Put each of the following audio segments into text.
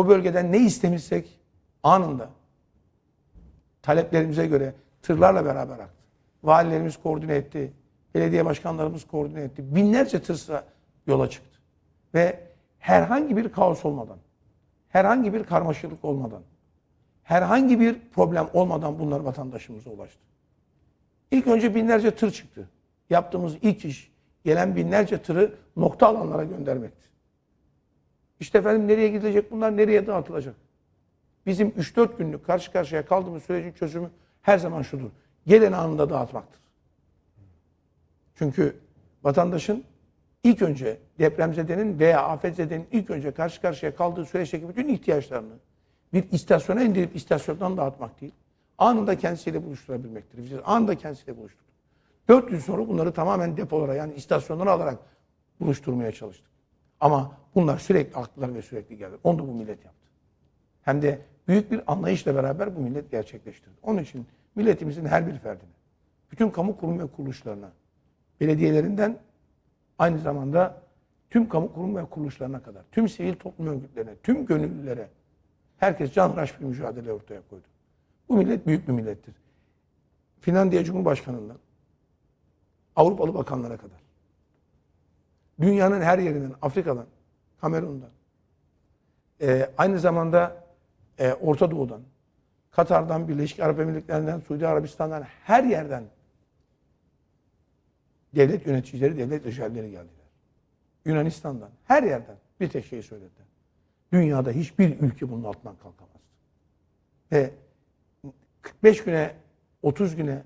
o bölgeden ne istemişsek anında taleplerimize göre tırlarla beraber aktı. Valilerimiz koordine etti. Belediye başkanlarımız koordine etti. Binlerce tır sıra yola çıktı. Ve herhangi bir kaos olmadan, herhangi bir karmaşıklık olmadan, herhangi bir problem olmadan bunlar vatandaşımıza ulaştı. İlk önce binlerce tır çıktı. Yaptığımız ilk iş gelen binlerce tırı nokta alanlara göndermekti. İşte efendim nereye gidilecek bunlar, nereye dağıtılacak? Bizim 3-4 günlük karşı karşıya kaldığımız sürecin çözümü her zaman şudur. Gelen anında dağıtmaktır. Çünkü vatandaşın ilk önce depremzedenin veya afetzedenin ilk önce karşı karşıya kaldığı süreçteki bütün ihtiyaçlarını bir istasyona indirip istasyondan dağıtmak değil. Anında kendisiyle buluşturabilmektir. Biz anında kendisiyle buluşturduk. 4 gün sonra bunları tamamen depolara yani istasyonlara alarak buluşturmaya çalıştık. Ama bunlar sürekli aktılar ve sürekli geldi. Onu da bu millet yaptı. Hem de büyük bir anlayışla beraber bu millet gerçekleştirdi. Onun için milletimizin her bir ferdine, bütün kamu kurum ve kuruluşlarına, belediyelerinden aynı zamanda tüm kamu kurum ve kuruluşlarına kadar, tüm sivil toplum örgütlerine, tüm gönüllülere herkes canhıraş bir mücadele ortaya koydu. Bu millet büyük bir millettir. Finlandiya Cumhurbaşkanı'ndan Avrupalı bakanlara kadar, dünyanın her yerinden, Afrika'dan, Kamerun'dan, e, aynı zamanda e, Orta Doğu'dan, Katar'dan, Birleşik Arap Emirlikleri'nden, Suudi Arabistan'dan her yerden devlet yöneticileri, devlet rejimleri geldiler. Yunanistan'dan, her yerden bir tek şey söylediler. Dünyada hiçbir ülke bunun altından kalkamazdı. Ve 45 güne, 30 güne,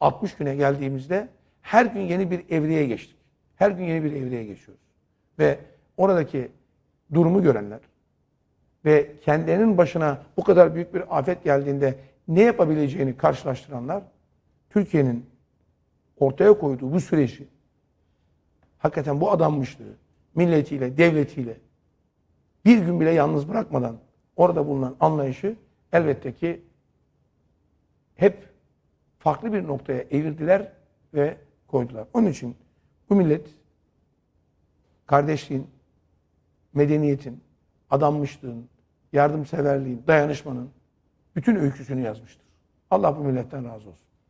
60 güne geldiğimizde her gün yeni bir evreye geçtik. Her gün yeni bir evreye geçiyoruz. Ve oradaki durumu görenler ve kendilerinin başına bu kadar büyük bir afet geldiğinde ne yapabileceğini karşılaştıranlar Türkiye'nin ortaya koyduğu bu süreci hakikaten bu adanmışlığı milletiyle, devletiyle bir gün bile yalnız bırakmadan orada bulunan anlayışı elbette ki hep farklı bir noktaya evirdiler ve koydular. Onun için bu millet kardeşliğin, medeniyetin, adanmışlığın, yardımseverliğin, dayanışmanın bütün öyküsünü yazmıştır. Allah bu milletten razı olsun.